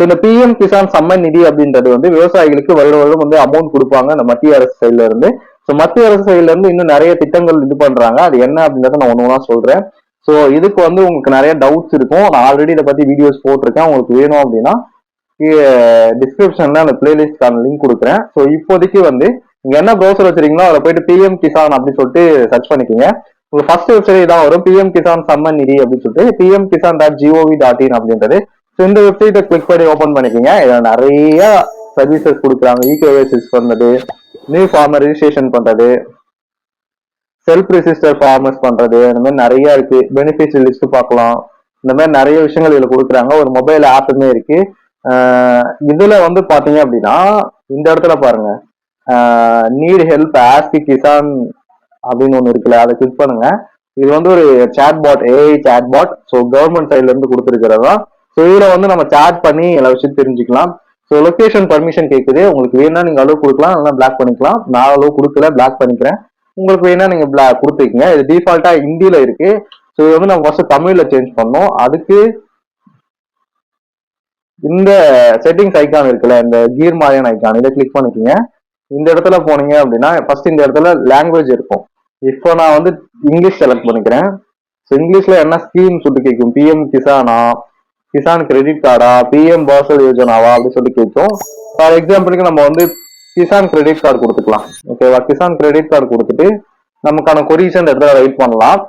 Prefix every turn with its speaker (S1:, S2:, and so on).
S1: So இந்த PM Kisan summon நிதி அப்படின்றது வந்து விவசாயிகளுக்கு வருட வருடம் வந்து அமௌண்ட் கொடுப்பாங்க இந்த மத்திய அரசு சைட்ல இருந்து. ஸோ மத்திய அரசு சைட்ல இருந்து இன்னும் நிறைய திட்டங்கள் இது பண்றாங்க. அது என்ன அப்படின்றத நான் ஒன்று ஒன்றா சொல்றேன். ஸோ இதுக்கு வந்து உங்களுக்கு நிறைய டவுட்ஸ் இருக்கும். நான் ஆல்ரெடி இதை பத்தி வீடியோஸ் போட்டிருக்கேன். உங்களுக்கு வேணும் அப்படின்னா டிஸ்கிரிப்ஷன்ல அந்த பிளேலிஸ்ட்கான லிங்க் கொடுக்குறேன். ஸோ இப்போதைக்கு வந்து நீங்க என்ன ப்ரௌசர் வச்சிருக்கீங்களோ அதில் போயிட்டு பிஎம் கிசான் அப்படின்னு சொல்லிட்டு சர்ச் பண்ணிக்கோங்க. உங்களுக்கு ஃபர்ஸ்ட் வெப்சைட் தான் வரும் பிஎம் கிசான் சம்மன் நிதி அப்படின்னு சொல்லிட்டு PM Kisan dot gov dot in அப்படின்றது. ஸோ இந்த வெப்சைட்டை கிளிக் பண்ணி ஓப்பன் பண்ணிக்கோங்க. இதில் நிறைய சர்வீசஸ் கொடுக்குறாங்க. இகேஎஸ்எஸ் பண்ணது நியூ ஃபார்மர் ரிஜிஸ்ட்ரேஷன் பண்றது செல்ஃப் ரிஜிஸ்டர் ஃபார்மர்ஸ் பண்றது இந்த மாதிரி நிறைய இருக்கு. பெனிஃபிஷியல் லிஸ்ட் பார்க்கலாம். இந்த மாதிரி நிறைய விஷயங்கள் இதுல கொடுக்குறாங்க. ஒரு மொபைல் ஆப்புமே இருக்கு. இதில் இதுல வந்து பாத்தீங்க அப்படின்னா இந்த இடத்துல பாருங்க. நீட் ஹெல்ப் ஆஸ்கி கிசான் அப்படின்னு ஒண்ணு இருக்குல்ல அதை கிளிக் பண்ணுங்க. இது வந்து ஒரு chat bot AI chat bot so government சைட்ல இருந்து கொடுத்துருக்கிறதா? ஸோ இதுல வந்து நம்ம சேட் பண்ணி எல்லா விஷயம் தெரிஞ்சுக்கலாம். ஸோ லொகேஷன் பர்மிஷன் கேட்குது உங்களுக்கு வேணா நீங்க அளவு கொடுக்கலாம். இல்லைன்னா பிளாக் பண்ணிக்கலாம். நான் அளவு கொடுக்கல பிளாக் பண்ணிக்கிறேன். உங்களுக்கு வேணா நீங்க பிளாக் கொடுத்துக்கங்க. இது டிஃபால்ட்டா ஹிந்தியில இருக்கு. ஸோ இது வந்து நம்ம ஃபர்ஸ்ட் தமிழ்ல சேஞ்ச் பண்ணோம். அதுக்கு இந்த செட்டிங்ஸ் ஐக்கான் இருக்குல்ல இந்த கீர் மாதிரியான ஐக்கான் இதை கிளிக் பண்ணிக்கோங்க. இந்த இடத்துல போனீங்க அப்படின்னா ஃபர்ஸ்ட் இந்த இடத்துல லாங்குவேஜ் இருக்கும். இப்போ நான் வந்து இங்கிலீஷ் செலக்ட் பண்ணிக்கிறேன். ஸோ இங்கிலீஷ்ல என்ன ஸ்கீம் சொல்லிட்டு கேட்கும்? பிஎம் கிசானா கிசான் கிரெடிட் கார்டா பிஎம் பாசல் யோஜனாவா அப்படின்னு சொல்லி கேட்கும் ஃபார் எக்ஸாம்பிளுக்கு நம்ம வந்து கிசான் கிரெடிட் கார்டு கொடுத்துக்கலாம். ஓகேவா கிசான் கிரெடிட் கார்டு கொடுத்துட்டு நமக்கான கொரிஸ் இந்த இடத்துல ரைட் பண்ணலாம்.